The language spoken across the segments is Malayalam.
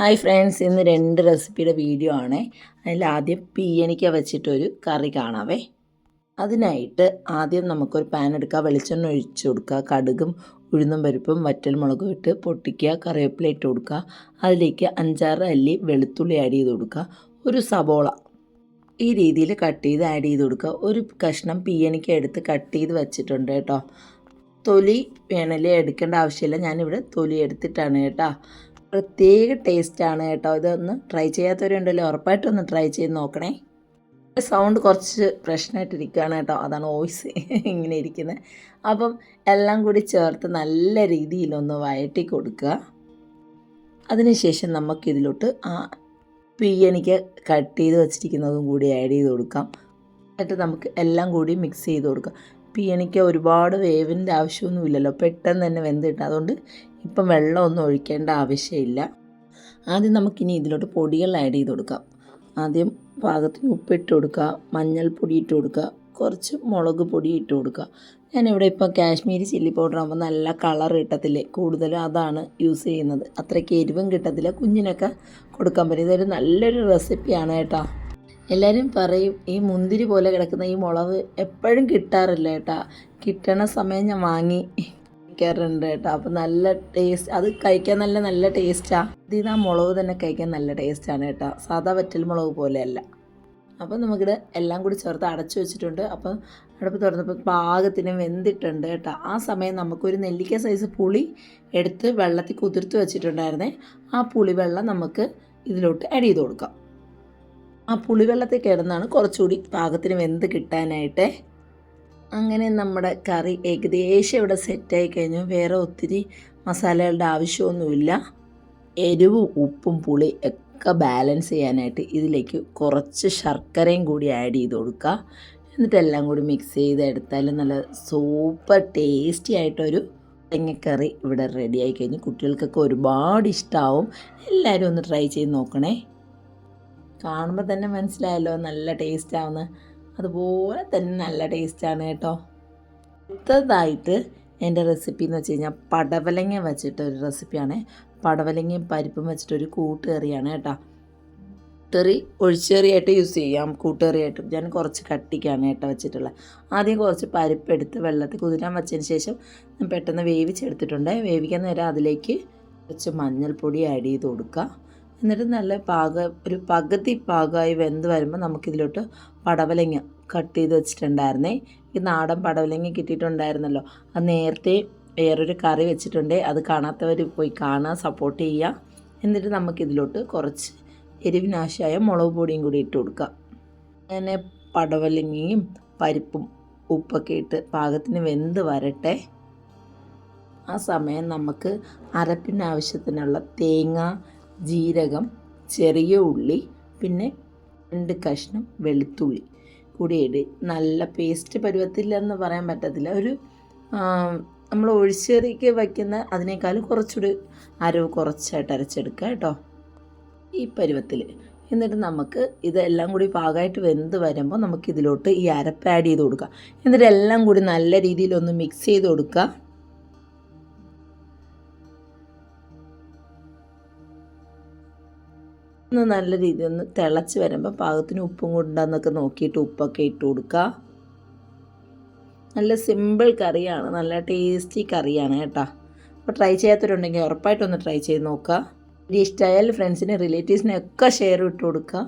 ഹായ് ഫ്രണ്ട്സ് ഇന്ന് രണ്ട് റെസിപ്പിയുടെ വീഡിയോ ആണ്. അതിൽ ആദ്യം പീയണിക്ക വെച്ചിട്ടൊരു കറി കാണാവേ. അതിനായിട്ട് ആദ്യം നമുക്കൊരു പാൻ എടുക്കുക വെളിച്ചെണ്ണ ഒഴിച്ച് കൊടുക്കുക. കടുകും ഉഴുന്നും പരിപ്പും വറ്റൽ മുളകും ഇട്ട് പൊട്ടിക്കുക. കറിവേപ്പില ഇട്ട് കൊടുക്കുക. അതിലേക്ക് അഞ്ചാറ് അല്ലി വെളുത്തുള്ളി ആഡ് ചെയ്ത് കൊടുക്കുക. ഒരു സബോള ഈ രീതിയിൽ കട്ട് ചെയ്ത് ആഡ് ചെയ്ത് കൊടുക്കുക. ഒരു കഷ്ണം പീയണിക്ക എടുത്ത് കട്ട് ചെയ്ത് വെച്ചിട്ടുണ്ട് കേട്ടോ. തൊലി വേണേലേ എടുക്കേണ്ട ആവശ്യമില്ല. ഞാനിവിടെ തൊലി എടുത്തിട്ടാണ് കേട്ടോ. പ്രത്യേക ടേസ്റ്റാണ് കേട്ടോ. ഇതൊന്ന് ട്രൈ ചെയ്യാത്തവരുണ്ടല്ലോ ഉറപ്പായിട്ടൊന്ന് ട്രൈ ചെയ്ത് നോക്കണേ. സൗണ്ട് കുറച്ച് പ്രശ്നമായിട്ടിരിക്കുകയാണ് കേട്ടോ. അതാണ് വോയിസ് ഇങ്ങനെ ഇരിക്കുന്നത് അപ്പം എല്ലാം കൂടി ചേർത്ത് നല്ല രീതിയിലൊന്ന് വഴറ്റി കൊടുക്കുക. അതിനുശേഷം നമുക്കിതിലോട്ട് ആ പിയണിക്ക് കട്ട് ചെയ്ത് വെച്ചിരിക്കുന്നതും കൂടി ആഡ് ചെയ്ത് കൊടുക്കാം. എന്നിട്ട് നമുക്ക് എല്ലാം കൂടി മിക്സ് ചെയ്ത് കൊടുക്കാം. പിയണിക്ക് ഒരുപാട് വേവിന്റെ ആവശ്യമൊന്നുമില്ലല്ലോ. പെട്ടെന്ന് തന്നെ വെന്തിട്ട് അതുകൊണ്ട് ഇപ്പം വെള്ളമൊന്നും ഒഴിക്കേണ്ട ആവശ്യമില്ല. ആദ്യം നമുക്കിനി ഇതിലോട്ട് പൊടികൾ ആഡ് ചെയ്ത് കൊടുക്കാം. ആദ്യം പാകത്തിന് ഉപ്പിട്ട് കൊടുക്കുക മഞ്ഞൾപ്പൊടി ഇട്ട് കൊടുക്കുക കുറച്ച് മുളക് പൊടി ഇട്ട് കൊടുക്കുക. ഞാനിവിടെ ഇപ്പോൾ കാശ്മീരി ചില്ലി പൗഡർ ആകുമ്പോൾ നല്ല കളർ കിട്ടത്തില്ലേ? കൂടുതലും അതാണ് യൂസ് ചെയ്യുന്നത്. അത്രയ്ക്ക് എരിവും കിട്ടത്തില്ല. കുഞ്ഞിനൊക്കെ കൊടുക്കാൻ പറ്റും. ഇതൊരു നല്ലൊരു റെസിപ്പിയാണ് കേട്ടോ. എല്ലാവരും പറയും ഈ മുന്തിരി പോലെ കിടക്കുന്ന ഈ മുളക് എപ്പോഴും കിട്ടാറില്ല കേട്ടോ. കിട്ടണ സമയം ഞാൻ വാങ്ങി. കഴിക്കാറുണ്ട് കേട്ടോ. അപ്പോൾ നല്ല ടേസ്റ്റ് അത് കഴിക്കാൻ നല്ല നല്ല ടേസ്റ്റാണ് ഇത് ആ മുളക് തന്നെ കഴിക്കാൻ നല്ല ടേസ്റ്റാണ് കേട്ടോ. സാധാ വറ്റൽ മുളക് പോലെയല്ല. അപ്പോൾ നമുക്കിത് എല്ലാം കൂടി ചേർത്ത് അടച്ചു വെച്ചിട്ടുണ്ട്. അപ്പം അടുപ്പ് തുറന്നപ്പോൾ പാകത്തിന് വെന്തിട്ടുണ്ട് കേട്ടോ. ആ സമയം നമുക്കൊരു നെല്ലിക്ക സൈസ് പുളി എടുത്ത് വെള്ളത്തിൽ കുതിർത്ത് വെച്ചിട്ടുണ്ടായിരുന്നേ. ആ പുളിവെള്ളം നമുക്ക് ഇതിലോട്ട് ആഡ് ചെയ്ത് കൊടുക്കാം. ആ പുളിവെള്ളത്തിൽ കിടന്നാണ് കുറച്ചുകൂടി പാകത്തിന് വെന്ത് കിട്ടാനായിട്ട് അങ്ങനെ നമ്മുടെ കറി ഏകദേശം ഇവിടെ സെറ്റായി കഴിഞ്ഞു. വേറെ ഒത്തിരി മസാലകളുടെ ആവശ്യമൊന്നുമില്ല. എരിവും ഉപ്പും പുളി ഒക്കെ ബാലൻസ് ചെയ്യാനായിട്ട് ഇതിലേക്ക് കുറച്ച് ശർക്കരയും കൂടി ആഡ് ചെയ്ത് കൊടുക്കുക. എന്നിട്ട് എല്ലാം കൂടി മിക്സ് ചെയ്ത് എടുത്താൽ നല്ല സൂപ്പർ ടേസ്റ്റി ആയിട്ടൊരു തേങ്ങക്കറി ഇവിടെ റെഡി ആയി കഴിഞ്ഞു. കുട്ടികൾക്കൊക്കെ ഒരുപാട് ഇഷ്ടമാവും എല്ലാവരും ഒന്ന് ട്രൈ ചെയ്ത് നോക്കണേ. കാണുമ്പോൾ തന്നെ മനസ്സിലായല്ലോ നല്ല ടേസ്റ്റ് ആവുന്ന. അതുപോലെ തന്നെ നല്ല ടേസ്റ്റാണ് കേട്ടോ. അടുത്തതായിട്ട് എന്റെ റെസിപ്പി എന്ന് വെച്ച് കഴിഞ്ഞാൽ പടവലങ്ങ വെച്ചിട്ടൊരു റെസിപ്പിയാണ് പടവലങ്ങയും പരിപ്പും വെച്ചിട്ടൊരു കൂട്ടുകറിയാണ് കേട്ടോ. കറി ഒഴിച്ചേറിയായിട്ട് യൂസ് ചെയ്യാം. കൂട്ടുകറിയായിട്ടും ഞാൻ കുറച്ച് കട്ടിക്കാണ് കേട്ടോ വെച്ചിട്ടുള്ളത്. ആദ്യം കുറച്ച് പരിപ്പെടുത്ത് വെള്ളത്തിൽ കുതിരാൻ വെച്ചതിന് ശേഷം ഞാൻ പെട്ടെന്ന് വേവിച്ചെടുത്തിട്ടുണ്ട്. വേവിക്കാൻ നേരം അതിലേക്ക് കുറച്ച് മഞ്ഞൾപ്പൊടി ആഡ് ചെയ്ത് കൊടുക്കുക. എന്നിട്ട് നല്ല പാക ഒരു പകുതി പാകമായി വെന്ത് വരുമ്പോൾ നമുക്കിതിലോട്ട് പടവലങ്ങ കട്ട് ചെയ്ത് വെച്ചിട്ടുണ്ടായിരുന്നേ. ഈ നാടൻ പടവലങ്ങ കിട്ടിയിട്ടുണ്ടായിരുന്നല്ലോ. അത് നേരത്തെ വേറൊരു കറി വെച്ചിട്ടുണ്ട്. അത് കാണാത്തവർ പോയി കാണുക സപ്പോർട്ട് ചെയ്യുക. എന്നിട്ട് നമുക്കിതിലോട്ട് കുറച്ച് എരിവിനാശായ മുളക് പൊടിയും കൂടി ഇട്ട് കൊടുക്കുക അങ്ങനെ പടവലങ്ങയും പരിപ്പും ഉപ്പൊക്കെ ഇട്ട് പാകത്തിന് വെന്ത് വരട്ടെ. ആ സമയം നമുക്ക് അരപ്പിന് ആവശ്യത്തിനുള്ള തേങ്ങ ജീരകം ചെറിയ ഉള്ളി പിന്നെ രണ്ട് കഷ്ണം വെളുത്തുള്ളി കൂടി ഇടി. നല്ല പേസ്റ്റ് പരുവത്തില്ലെന്ന് പറയാൻ പറ്റത്തില്ല. ഒരു നമ്മൾ ഒഴിച്ചേറിക്ക് വയ്ക്കുന്ന അതിനേക്കാളും കുറച്ചുകൂടി അരവ് കുറച്ചായിട്ട് അരച്ചെടുക്കുക കേട്ടോ. ഈ പരുവത്തിൽ. എന്നിട്ട് നമുക്ക് ഇതെല്ലാം കൂടി പാകമായിട്ട് വെന്ത് വരുമ്പോൾ നമുക്ക് ഇതിലോട്ട് ഈ അരപ്പ് ആഡ് ചെയ്ത് കൊടുക്കുക എന്നിട്ട് എല്ലാം കൂടി നല്ല രീതിയിൽ ഒന്ന് മിക്സ് ചെയ്ത് കൊടുക്കുക. ഒന്ന് നല്ല രീതിയിൽ ഒന്ന് തിളച്ച് വരുമ്പോൾ പാകത്തിന് ഉപ്പും കൊണ്ടുണ്ടെന്നൊക്കെ നോക്കിയിട്ട് ഉപ്പൊക്കെ ഇട്ട് കൊടുക്കുക നല്ല സിമ്പിൾ കറിയാണ് നല്ല ടേസ്റ്റി കറിയാണ് കേട്ടോ. അപ്പോൾ ട്രൈ ചെയ്യാത്തവരുണ്ടെങ്കിൽ ഉറപ്പായിട്ടൊന്ന് ട്രൈ ചെയ്ത് നോക്കുക ഇത് ഇഷ്ടമായാൽ ഫ്രണ്ട്സിന് റിലേറ്റീവ്സിനെ ഒക്കെ ഷെയർ ഇട്ട് കൊടുക്കുക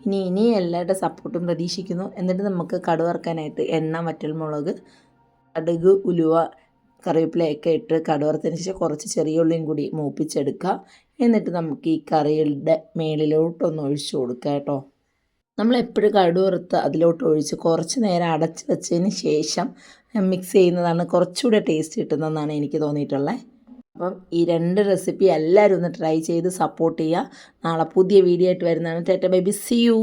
ഇനി ഇനി എല്ലാവരുടെ സപ്പോർട്ടും പ്രതീക്ഷിക്കുന്നു. എന്നിട്ട് നമുക്ക് കടുവറക്കാനായിട്ട് എണ്ണ വറ്റൽ മുളക് കടുക് ഉലുവ കറിവേപ്പിലയൊക്കെ ഇട്ട് കടുവറുത്തതിന് ശേഷം കുറച്ച് ചെറിയ ഉള്ളിയും കൂടി മൂപ്പിച്ചെടുക്കുക എന്നിട്ട് നമുക്ക് ഈ കറികളുടെ മേളിലോട്ടൊന്ന് ഒഴിച്ചു കൊടുക്കുക കേട്ടോ നമ്മൾ എപ്പോഴും കടുവറുത്ത് അതിലോട്ട് ഒഴിച്ച് കുറച്ച് നേരം അടച്ച് വെച്ചതിന് ശേഷം മിക്സ് ചെയ്യുന്നതാണ് കുറച്ചുകൂടെ ടേസ്റ്റ് കിട്ടുന്നതെന്നാണ് എനിക്ക് തോന്നിയിട്ടുള്ളത് അപ്പം ഈ രണ്ട് റെസിപ്പി എല്ലാവരും ഒന്ന് ട്രൈ ചെയ്ത് സപ്പോർട്ട് ചെയ്യുക നാളെ പുതിയ വീഡിയോ ആയിട്ട് വരുന്നതാണ് tata bye B C U